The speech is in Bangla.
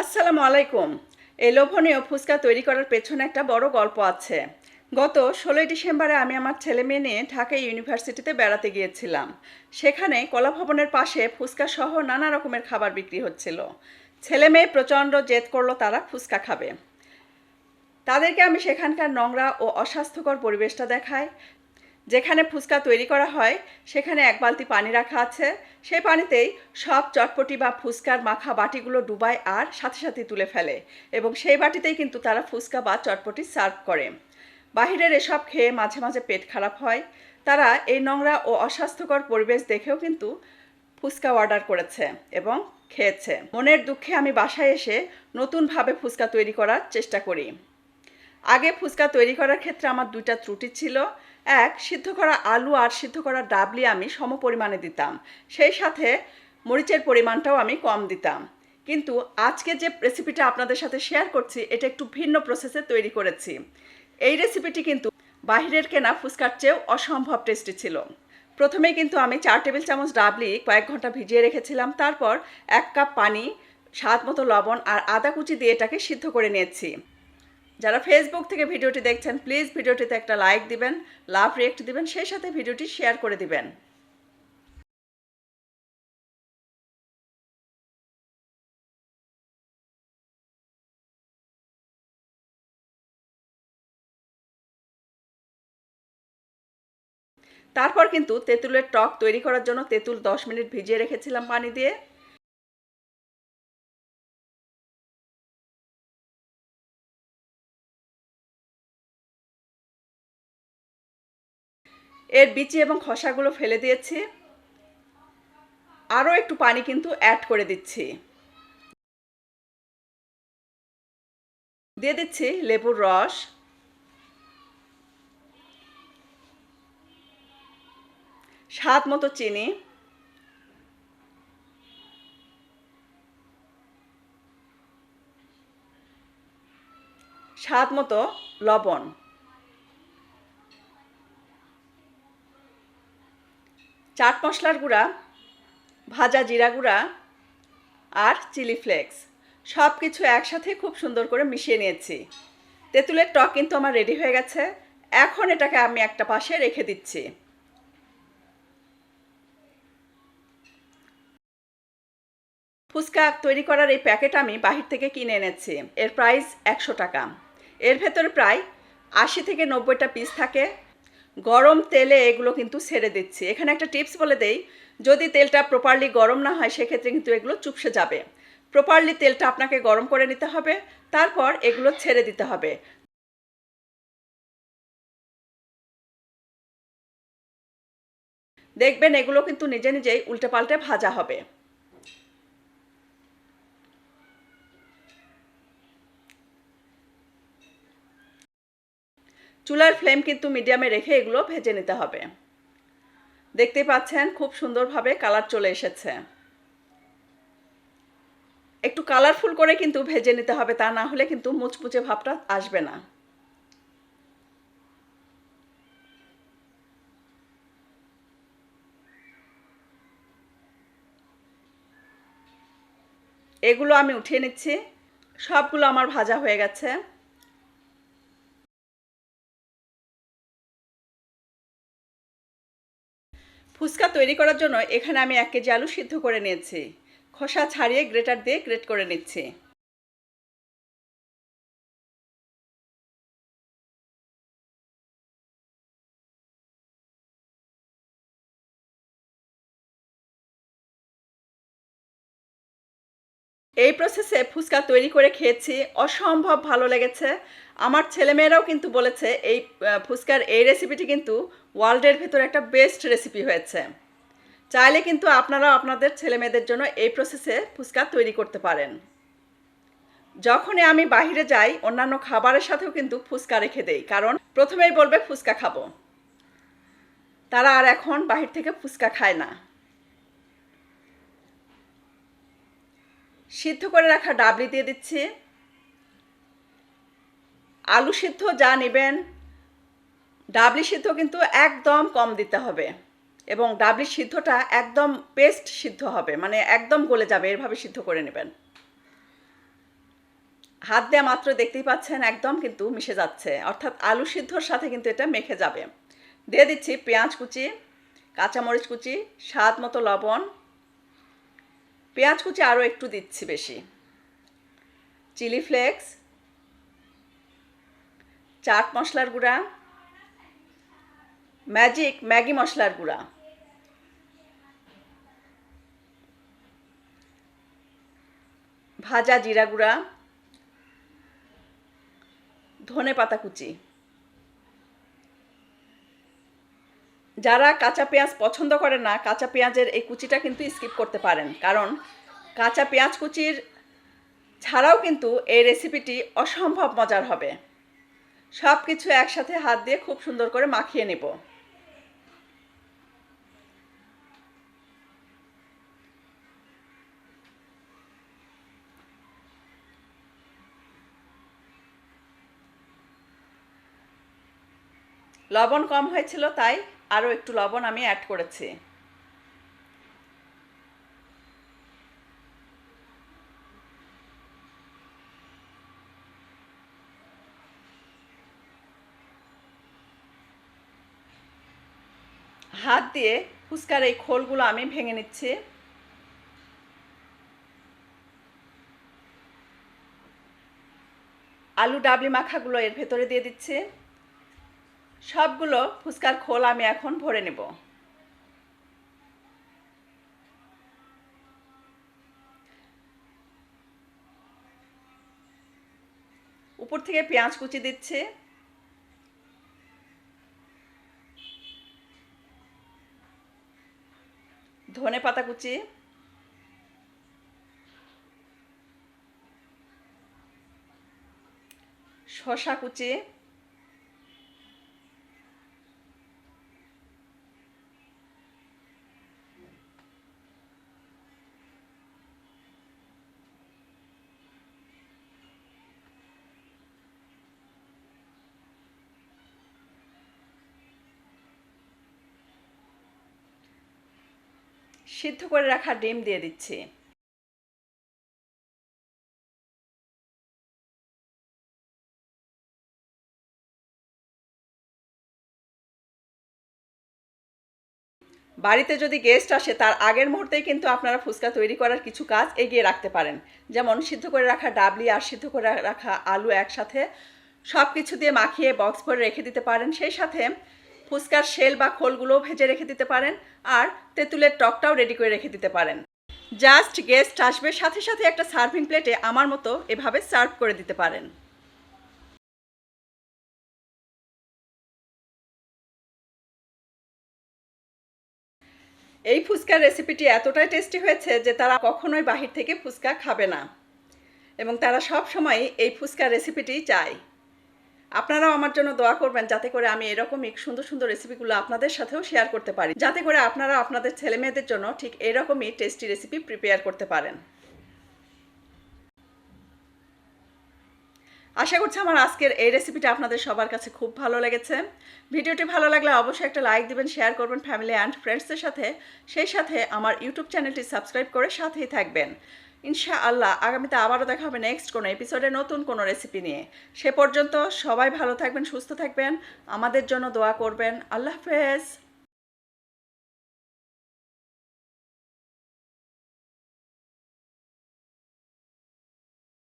আসসালামু আলাইকুম। এই লোভনীয় ফুচকা তৈরি করার পেছনে একটা বড় গল্প আছে। গত ষোলোই ডিসেম্বরে আমি আমার ছেলে মেয়ে নিয়ে ঢাকা ইউনিভার্সিটিতে বেড়াতে গিয়েছিলাম। সেখানে কলা ভবনের পাশে ফুচকা সহ নানা রকমের খাবার বিক্রি হচ্ছিল। ছেলে মেয়ে প্রচণ্ড জেদ করল তারা ফুচকা খাবে। তাদেরকে আমি সেখানকার নোংরা ও অস্বাস্থ্যকর পরিবেশটা দেখাই যেখানে ফুচকা তৈরি করা হয়, সেখানে এক বালতি পানি রাখা আছে। সেই পানিতেই সব চটপটি বা ফুচকার মাখা বাটিগুলো ডুবায় আর সাথে সাথে তুলে ফেলে এবং সেই বাটিতেই কিন্তু তারা ফুচকা বা চটপটি সার্ভ করে। বাহিরের এসব খেয়ে মাঝে মাঝে পেট খারাপ হয়। তারা এই নোংরা ও অস্বাস্থ্যকর পরিবেশ দেখেও কিন্তু ফুচকা অর্ডার করেছে এবং খেয়েছে। মনের দুঃখে আমি বাসায় এসে নতুনভাবে ফুচকা তৈরি করার চেষ্টা করি। আগে ফুচকা তৈরি করার ক্ষেত্রে আমার দুইটা ত্রুটি ছিল। এক, সিদ্ধ করা আলু আর সিদ্ধ করা ডাবলি আমি সম পরিমাণে দিতাম। সেই সাথে মরিচের পরিমাণটাও আমি কম দিতাম। কিন্তু আজকে যে রেসিপিটা আপনাদের সাথে শেয়ার করছি, এটা একটু ভিন্ন প্রসেসে তৈরি করেছি। এই রেসিপিটি কিন্তু বাহিরের কেনা ফুচকার চেয়েও অসম্ভব টেস্টি ছিল। প্রথমে কিন্তু আমি চার টেবিল চামচ ডাবলি কয়েক ঘণ্টা ভিজিয়ে রেখেছিলাম। তারপর এক কাপ পানি, স্বাদ মতো লবণ আর আদা কুচি দিয়ে এটাকে সিদ্ধ করে নিয়েছি। যারা ফেসবুক থেকে ভিডিওটি দেখছেন প্লিজ ভিডিওটিতে একটা লাইক দিবেন লাভ রিয়েক্ট দিবেন, সেই সাথে ভিডিওটি শেয়ার করে দিবেন। তারপর কিন্তু তেঁতুলের টক তৈরি করার জন্য তেঁতুল দশ মিনিট ভিজিয়ে রেখেছিলাম পানি দিয়ে। এর বিচি এবং খসাগুলো ফেলে দিয়েছি। আরও একটু পানি কিন্তু অ্যাড করে দিচ্ছি। দিয়ে দিচ্ছি লেবুর রস। স্বাদ মতো চিনি। স্বাদ মতো লবণ। চাট মশলার গুঁড়া, ভাজা জিরা গুঁড়া আর চিলি ফ্লেক্স। সব কিছু একসাথে খুব সুন্দর করে মিশিয়ে নিয়েছি। তেঁতুলের টক কিন্তু আমার রেডি হয়ে গেছে। এখন এটাকে আমি একটা পাশে রেখে দিচ্ছি। ফুচকা তৈরি করার এই প্যাকেট আমি বাহির থেকে কিনে এনেছি। এর প্রাইস একশো টাকা। এর ভেতরে প্রায় আশি থেকে নব্বইটা পিস থাকে। গরম তেলে এগুলো কিন্তু ছেড়ে দিচ্ছি। এখানে একটা টিপস বলে দেই, যদি তেলটা প্রপারলি গরম না হয়, সেক্ষেত্রে কিন্তু এগুলো চুপসে যাবে। প্রপারলি তেলটা আপনাকে গরম করে নিতে হবে, তারপর এগুলো ছেড়ে দিতে হবে। দেখবেন এগুলো কিন্তু নিজে নিজেই উল্টে পাল্টে ভাজা হবে। চুলার ফ্লেম কিন্তু মিডিয়ামে রেখে এগুলো ভেজে নিতে হবে। দেখতে পাচ্ছেন খুব সুন্দরভাবে কালার চলে এসেছে। একটু কালারফুল করে কিন্তু ভেজে নিতে হবে, তা না হলে কিন্তু মুচমুচে ভাবটা আসবে না। এগুলো আমি উঠিয়ে নিচ্ছি। সবগুলো আমার ভাজা হয়ে গেছে। ফুচকা তৈরি করার জন্য এখানে আমি এক কেজি আলু সিদ্ধ করে নিয়েছি। খোসা ছাড়িয়ে গ্রেটার দিয়ে গ্রেট করে নিচ্ছি। এই প্রসেসে ফুচকা তৈরি করে খেয়েছি, অসম্ভব ভালো লেগেছে। আমার ছেলেমেয়েরাও কিন্তু বলেছে, এই ফুচকার এই রেসিপিটি কিন্তু ওয়ার্ল্ডের ভেতর একটা বেস্ট রেসিপি হয়েছে। চাইলে কিন্তু আপনারা আপনাদের ছেলেমেয়েদের জন্য এই প্রসেসে ফুচকা তৈরি করতে পারেন। যখনই আমি বাহিরে যাই, অন্যান্য খাবারের সাথেও কিন্তু ফুচকা রেখে দেই, কারণ প্রথমেই বলবে ফুচকা খাব। তারা আর এখন বাহির থেকে ফুচকা খায় না। সিদ্ধ করে রাখা ডাবলি দিয়ে দিচ্ছি। আলু সিদ্ধ যা নেবেন, ডাবলি সিদ্ধ কিন্তু একদম কম দিতে হবে এবং ডাবলি সিদ্ধটা একদম পেস্ট সিদ্ধ হবে মানে একদম গলে যাবে, এভাবে সিদ্ধ করে নেবেন। হাত দেওয়া মাত্র দেখতেই পাচ্ছেন, একদম কিন্তু মিশে যাচ্ছে। অর্থাৎ আলু সিদ্ধর সাথে কিন্তু এটা মেখে যাবে। দিয়ে দিচ্ছি পেঁয়াজ কুচি, কাঁচামরিচ কুচি, স্বাদ মতো লবণ পেঁয়াজ কুচি আরও একটু দিচ্ছি বেশি। চিলি ফ্লেক্স, চাট মশলার গুঁড়া, ম্যাজিক ম্যাগি মশলার গুঁড়া। ভাজা জিরা গুঁড়া, ধনে পাতা কুচি। যারা কাঁচা পেঁয়াজ পছন্দ করে না, কাঁচা পেঁয়াজের এই কুচিটা কিন্তু স্কিপ করতে পারেন। কারণ কাঁচা পেঁয়াজ কুচির ছাড়াও কিন্তু এই রেসিপিটি অসম্ভব মজার হবে। সব কিছু একসাথে হাত দিয়ে খুব সুন্দর করে মাখিয়ে নেব। লবণ কম হয়েছিল, তাই আরও একটু লবণ আমি অ্যাড করেছি। হাত দিয়ে ফুচকার এই খোলগুলো আমি ভেঙে নিচ্ছি। আলু ডাবলি মাখাগুলো এর ভেতরে দিয়ে দিচ্ছি। সবগুলো ফুচকার খোল আমি এখন ভরে নেব। উপর থেকে পেঁয়াজ কুচি দিচ্ছে। ধনে পাতা কুচি। শশা কুচি। সিদ্ধ করে রাখা ডিম দিয়ে দিচ্ছি। বাড়িতে যদি গেস্ট আসে, তার আগের মুহূর্তেই কিন্তু আপনারা ফুচকা তৈরি করার কিছু কাজ এগিয়ে রাখতে পারেন। যেমন সিদ্ধ করে রাখা ডাবলি আর সিদ্ধ করে রাখা আলু একসাথে সব কিছু দিয়ে মাখিয়ে বক্স ভরে রেখে দিতে পারেন। সেই সাথে ফুচকার শেল বা খোলগুলোও ভেজে রেখে দিতে পারেন আর তেঁতুলের টকটাও রেডি করে রেখে দিতে পারেন। জাস্ট গেস্ট আসবে সাথে সাথে একটা সার্ভিং প্লেটে আমার মতো এভাবে সার্ভ করে দিতে পারেন। এই ফুচকার রেসিপিটি এতটাই টেস্টি হয়েছে যে তারা কখনোই বাহির থেকে ফুচকা খাবে না। এবং তারা সব সময় এই ফুচকার রেসিপিটি চায়। আপনারাও আমার জন্য দোয়া করবেন যাতে করে আমি এরকমই সুন্দর সুন্দর রেসিপিগুলো আপনাদের সাথেও শেয়ার করতে পারি। যাতে করে আপনারা আপনাদের ছেলে মেয়েদের জন্য ঠিক এরকমই টেস্টি রেসিপি প্রিপেয়ার করতে পারেন। আশা করছি আমার আজকের এই রেসিপিটা আপনাদের সবার কাছে খুব ভালো লেগেছে। ভিডিওটি ভালো লাগলে অবশ্যই একটা লাইক দিবেন শেয়ার করবেন ফ্যামিলি অ্যান্ড ফ্রেন্ডসদের সাথে, সেই সাথে আমার ইউটিউব চ্যানেলটি সাবস্ক্রাইব করে সাথেই থাকবেন। ইনশা আল্লাহ আগামীতে আবারও দেখা হবে নেক্সট কোনো এপিসোডে নতুন কোনো রেসিপি নিয়ে। সে পর্যন্ত সবাই ভালো থাকবেন, সুস্থ থাকবেন। আমাদের জন্য দোয়া করবেন। আল্লাহ হাফেজ।